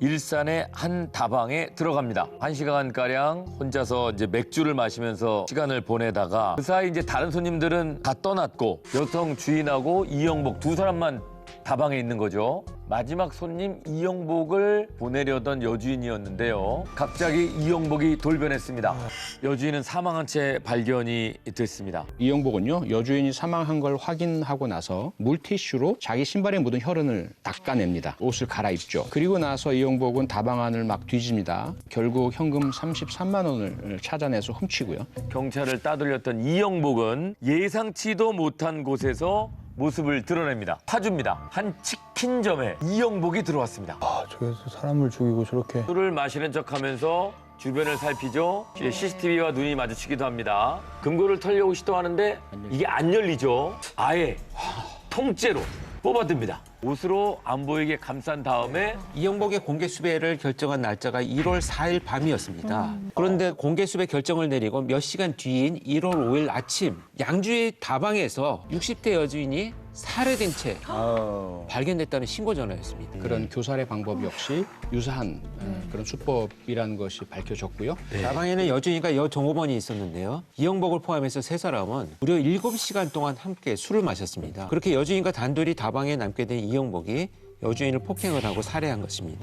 일산의 한 다방에 들어갑니다. 한 시간 가량 혼자서 이제 맥주를 마시면서 시간을 보내다가 그 사이 이제 다른 손님들은 다 떠났고 여성 주인하고 이영복 두 사람만 다방에 있는 거죠. 마지막 손님 이영복을 보내려던 여주인이었는데요. 갑자기 이영복이 돌변했습니다. 여주인은 사망한 채 발견이 됐습니다. 이영복은요 여주인이 사망한 걸 확인하고 나서 물티슈로 자기 신발에 묻은 혈흔을 닦아냅니다. 옷을 갈아입죠. 그리고 나서 이영복은 다방 안을 막 뒤집니다. 결국 현금 33만 원을 찾아내서 훔치고요. 경찰을 따돌렸던 이영복은 예상치도 못한 곳에서 모습을 드러냅니다. 파주입니다. 한 치킨점에 이영복이 들어왔습니다. 아, 저기서 사람을 죽이고 저렇게. 술을 마시는 척하면서 주변을 살피죠. CCTV와 눈이 마주치기도 합니다. 금고를 털려고 시도하는데 이게 안 열리죠. 아예 통째로 뽑아듭니다. 옷으로 안 보이게 감싼 다음에 이영복의 공개 수배를 결정한 날짜가 1월 4일 밤이었습니다. 그런데 공개 수배 결정을 내리고 몇 시간 뒤인 1월 5일 아침 양주의 다방에서 60대 여주인이 살해된 채. 발견됐다는 신고 전화였습니다. 그런 교살의 방법 역시 유사한 어, 그런 수법이라는 것이 밝혀졌고요. 다방에는 여주인과 여종업원이 있었는데요. 이영복을 포함해서 세 사람은 무려 7시간 동안 함께 술을 마셨습니다. 그렇게 여주인과 단둘이 다방에 남게 된 이영복이 여주인을 폭행을 하고 살해한 것입니다.